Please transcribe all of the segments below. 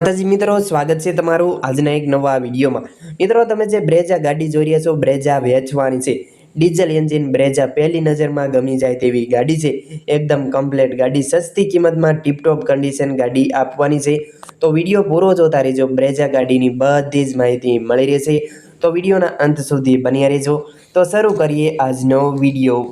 માતાજી, મિત્રો, સ્વાગત છે તમારું આજના એક નવા વિડીયોમાં. મિત્રો, તમે જે બ્રેજા ગાડી જોઈ રહ્યા છો બ્રેજા વેચવાની છે. ડીઝલ એન્જિન બ્રેજા પહેલી નજરમાં ગમી જાય તેવી ગાડી છે. એકદમ કમ્પ્લેટ ગાડી, સસ્તી કિંમતમાં ટીપટોપ કન્ડિશન ગાડી આપવાની છે. તો વીડિયો પૂરો જોતા રહેજો બ્રેજા ગાડીની બધી જ માહિતી મળી રહેશે. તો વિડીયોના અંત સુધી બન્યા રહેજો. તો શરૂ કરીએ આજનો વીડિયો.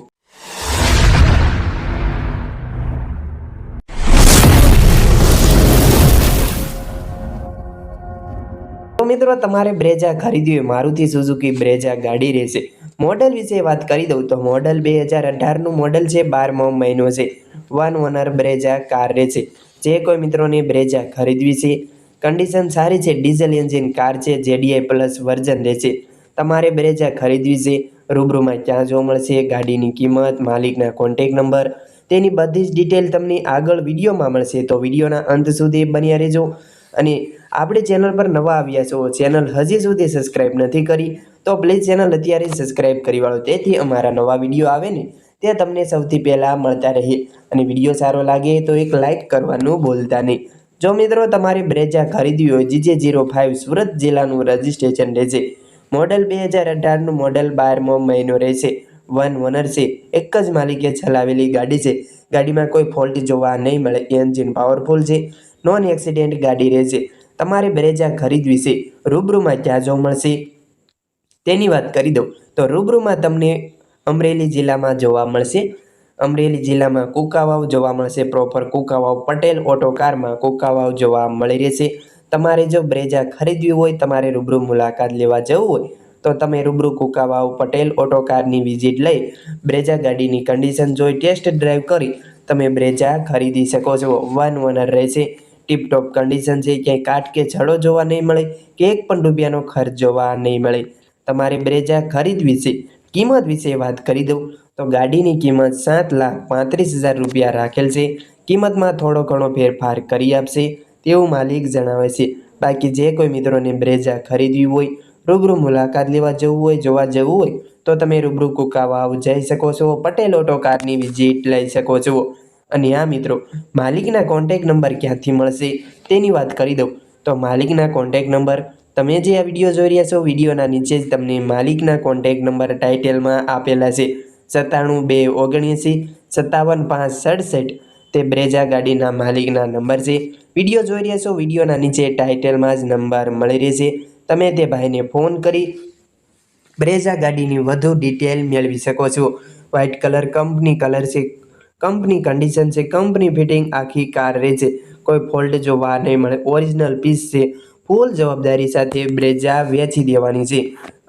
તો મિત્રો, તમારે બ્રેજા ખરીદવી મારુતિ સુઝુકી બ્રેજા ગાડી રહેશે. મોડલ વિશે વાત કરી દઉં તો મોડલ બે હજાર અઢારનું મોડલ છે, બારમો મહિનો છે. વન ઓનર બ્રેજા કાર રહેશે. જે કોઈ મિત્રોને બ્રેજા ખરીદવી છે, કન્ડિશન સારી છે, ડીઝલ એન્જિન કાર છે, જેડીઆઈ પ્લસ વર્ઝન રહેશે. તમારે બ્રેજા ખરીદવી છે, રૂબરૂમાં ક્યાં જોવા મળશે, ગાડીની કિંમત, માલિકના કોન્ટેક નંબર. તેની બધી જ ડિટેલ તમને આગળ વિડીયોમાં મળશે. તો વિડીયોના અંત સુધી બન્યા રહેજો. અને આપણે ચેનલ પર નવા આવ્યા છો ચેનલ હજી સુધી સબસ્ક્રાઈબ નથી કરી, તો પ્લીઝ ચેનલ અત્યારે સબસ્ક્રાઈબ કરી વાળો, તેથી અમારા નવા વીડિયો આવે ને તે તમને સૌથી પહેલાં મળતા રહે. અને વીડિયો સારો લાગે તો એક લાઇક કરવાનું ભૂલતા નહીં. જો મિત્રો તમારે બ્રેજા ખરીદવી હોય, જીજે જીરો ફાઇવ સુરત જિલ્લાનું રજિસ્ટ્રેશન રહેશે. મોડલ બે હજાર અઢારનું મોડલ બારમો મહિનો રહેશે. વન ઓનર છે. એક જ માલિકે ચલાવેલી ગાડી છે. ગાડીમાં કોઈ ફોલ્ટ જોવા નહીં મળે. એન્જિન પાવરફુલ છે. નોન એક્સિડેન્ટ ગાડી રહેશે તમારે બ્રેજા ખરીદવી છે. રૂબરૂમાં ક્યાં જોવા મળશે. તેની વાત કરી દઉં. તો રૂબરૂમાં તમને અમરેલી જિલ્લામાં જોવા મળશે. અમરેલી જિલ્લામાં કુકાવાવ જોવા મળશે. પ્રોપર કુકાવાવ પટેલ ઓટો કારમાં કુકાવાવ જોવા મળી રહેશે. તમારે જો બ્રેજા ખરીદવી હોય, તમારે રૂબરૂ મુલાકાત લેવા જવું હોય તો તમે રૂબરૂ કુકાવાવ પટેલ ઓટો કારની વિઝિટ લઈ બ્રેજા ગાડીની કન્ડિશન જોઈ ટેસ્ટ ડ્રાઈવ કરી તમે બ્રેજા ખરીદી શકો છો. વન ઓનર રહેશે. ટીપટોપ કન્ડિશન છે ક્યાંય કાટ કે છડો જોવા નહીં મળે, કે એક પણ રૂપિયાનો ખર્ચ જોવા નહીં મળે. તમારે બ્રેજા ખરીદવી છે કિંમત વિશે વાત કરી દઉં. તો ગાડીની કિંમત સાત લાખ પાંત્રીસ હજાર રૂપિયા રાખેલ છે. કિંમતમાં થોડો ઘણો ફેરફાર કરી આપશે. તેવું માલિક જણાવે છે. બાકી જે કોઈ મિત્રોને બ્રેજા ખરીદવી હોય રૂબરૂ મુલાકાત લેવા જવું હોય, જોવા જવું હોય, તો તમે રૂબરૂ કુકાવાવ જઈ શકો છો. પટેલ ઓટો કારની વિઝિટ લઈ શકો છો. અને આ મિત્રો, માલિકના કોન્ટેક નંબર ક્યાંથી મળશે તેની વાત કરી દઉં. તો માલિકના કોન્ટેક નંબર તમે જે આ વીડિયો જોઈ રહ્યા છો, વિડીયોના નીચે જ તમને માલિકના કોન્ટેક નંબર ટાઇટેલમાં આપેલા છે. સત્તાણું બે ઓગણએંસી, સત્તાવન પાંચ સડસઠ, તે બ્રેજા ગાડીના માલિકના નંબર છે. વીડિયો જોઈ રહ્યા છો, વિડીયોના નીચે ટાઇટલમાં જ નંબર મળી રહેશે. તમે તે ભાઈને ફોન કરી બ્રેઝા ગાડીની વધુ ડિટેલ મેળવી શકો છો. વ્હાઇટ કલર કંપની કલર છે કંપની કન્ડિશન છે કંપની ફિટિંગ આખી કાર રહેશે કોઈ ફોલ્ટ જોવા નહીં મળે. ઓરિજિનલ પીસ છે. ફૂલ જવાબદારી સાથે બ્રેઝા વેચી દેવાની છે.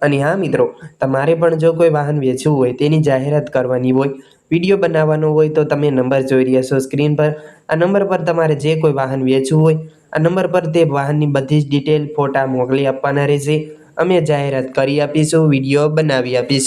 અને હા મિત્રો, તમારે પણ જો કોઈ વાહન વેચવું હોય, તેની જાહેરાત કરવાની હોય, વીડિયો બનાવવાનો હોય, તો તમે નંબર જોઈ રહ્યા છો સ્ક્રીન પર. આ નંબર પર તમારે જે કોઈ વાહન વેચવું હોય આ નંબર પર તે વાહનની બધી જ ડિટેલ ફોટા મોકલી આપવાના રહેશે. અમે જાહેરાત કરી આપીશું વીડિયો બનાવી આપીશું.